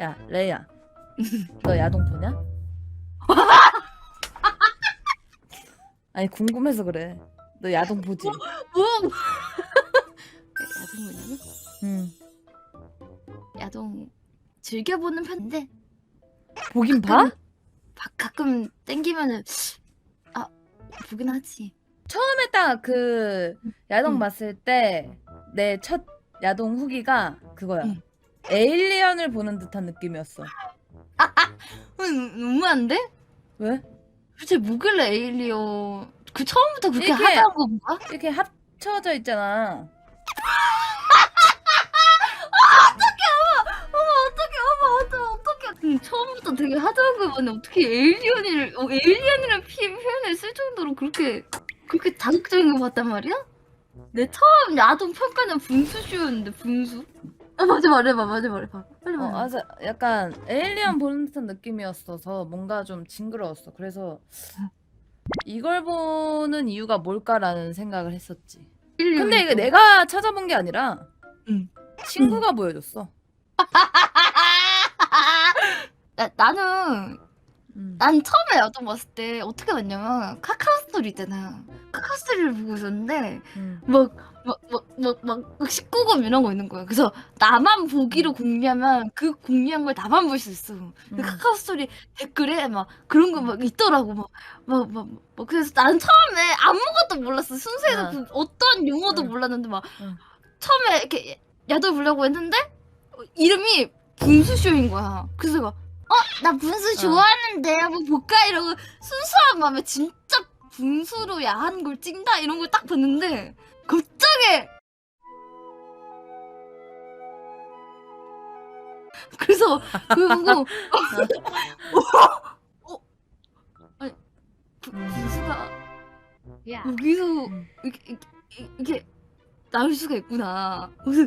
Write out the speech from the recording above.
야 레이야 너 야동 보냐? 아니 궁금해서 그래 너 야동 보지? 뭐? 야동 뭐냐면 응 야동 즐겨보는 편인데 보긴 봐? 가끔, 바- 가끔 땡기면은 아 보긴 하지. 처음에 딱 그 야동 응. 봤을 때 내 첫 야동 후기가 그거야 응. 에일리언을 보는 듯한 느낌이었어 음, 너무한데? 왜? 도대체 뭐길래 에일리언 그 처음부터 그렇게 이게- 하자는 건가? 이렇게 합쳐져 있잖아 어머 어떡해 어머 어떡해 어떡해 음, 처음부터 되게 하자는 거 봤는데 어떻게 에일리언을 어, 에일리언이라는 피- 표현을 쓸 정도로 그렇게 그렇게 자극적인 거 봤단 말이야? 내 처음 야동 평가는 분수쇼였는데 분수? 아 맞아 말해봐 맞아 말해봐 빨리 어, 말해 맞아. 약간 에일리언 보는 듯한 느낌이었어서 뭔가 좀 징그러웠어. 그래서 이걸 보는 이유가 뭘까라는 생각을 했었지. 근데 이거 내가 찾아본 게 아니라 응. 친구가 보여줬어. 나, 나는 음. 난 처음에 야동 봤을 때 어떻게 봤냐면 카카오 스토리 있잖아 카카오 스토리를 보고 있었는데 음. 막막막막막 19금 이런 거 있는 거야 그래서 나만 보기로 공유하면 그 공유한 걸 나만 볼 수 있어 그 음. 카카오 스토리 댓글에 막 그런 거 막 있더라고 막막막막 그래서 나는 처음에 아무것도 몰랐어 순수해서 어. 그 어떤 용어도 응. 몰랐는데 막 응. 처음에 이렇게 야동 보려고 했는데 어, 이름이 분수쇼인 거야 그래서 어 나 분수 어. 좋아하는데 한번 볼까 이러고 순수한 마음에 진짜 분수로 야한 걸 찍나 이런 걸 딱 봤는데 갑자기 그래서 그거 보고 어, 아니 부- 음. 분수가 야, 여기서 음. 이게, 이게, 이게 나올 수가 있구나. 그래서